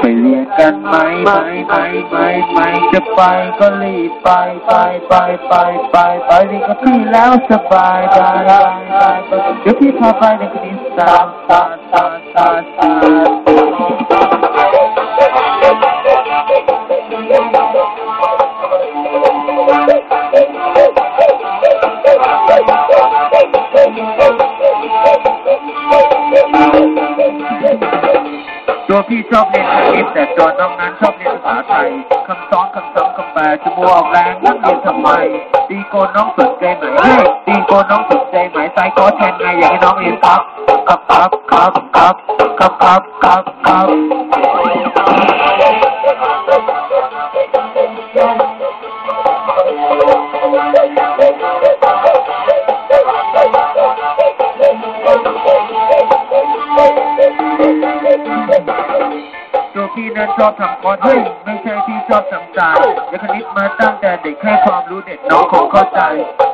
ไปเรียนกันไหมไหมไหมไหมไหมจะไปก็รีบไปไปไปไปไปไปเรียนกับพี่แล้วสบายบายบายบายบายเดี๋ยวพี่พาไปในคืนนี้สตร์ศาสตร์ศาสตาสตาม ตัวพี่ชอบเล่รียนคณิตแต่ตัวน้องนั้นชอบเล่นภาษาไทยคำซ้อนคำซ้ำคำแปลจะมัวออกแรงนั่งเรียนทำไม ดีโกน้องสนใจไหมเฮ้ดีโกน้องสนใจไหมสายก็แทนไงอยากให้น้องเรียนครับ ครับครับครับครับครับครับครับ ครับตัวพี่นั้นชอบทำคอร์สเฮ้ยไม่ใช่พี่ชอบทำสายเรียนคณิตมาตั้งแต่เด็กให้ความรู้เด็กน้องคงเข้าใจ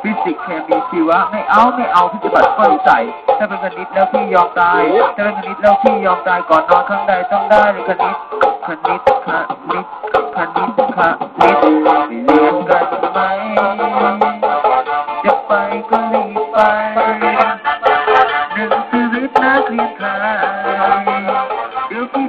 ฟิสิกส์เคมีชีวะไม่เอาไม่เอาพี่จะบัดเปิ้ใส่ถ้าเป็นคณิตแล้วพี่ยอมตายถ้าเป็นคณิตแล้วพี่ยอมตายก่อนนอนข้างใดต้องได้เลยคณิตคณิตคณิตคณิตคณิตไปเรียนกันไหมจะไปก็รีบไป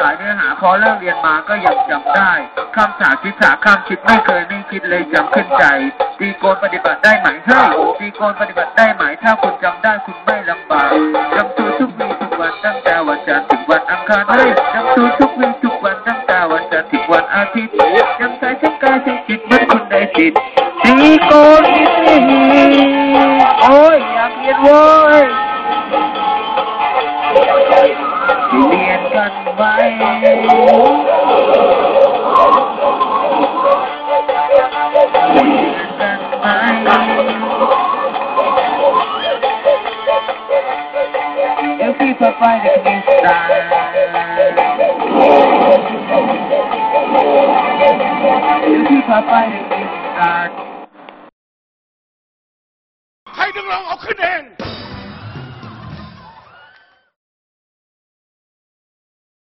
หลายเนื้อหาพอเลิกเรียนมาก็ยังจำได้คำถามคิดถาคำคิดไม่เคยไม่คิดเลยจำขึ้นใจตีโกนปฏิบัติได้ไหมเฮ้ยตีโกนปฏิบัติได้ไหมถ้าคุณจำได้คุณไม่ลำบากจำสูตรทุกวีทุกวันตั้งแต่วันจันทร์ถึงวันอังคารเฮ้ยจำสูตรทุกวีทุกวันตั้งแต่วันจันทร์ถึงวันอาทิตย์จำใจใช้งกายใช้งจิตเหมื่อนคุณได้สิทธิ์ตีโกนโอ้ยอยากเรียนโว้ย keep up fighting against time. You keep fighting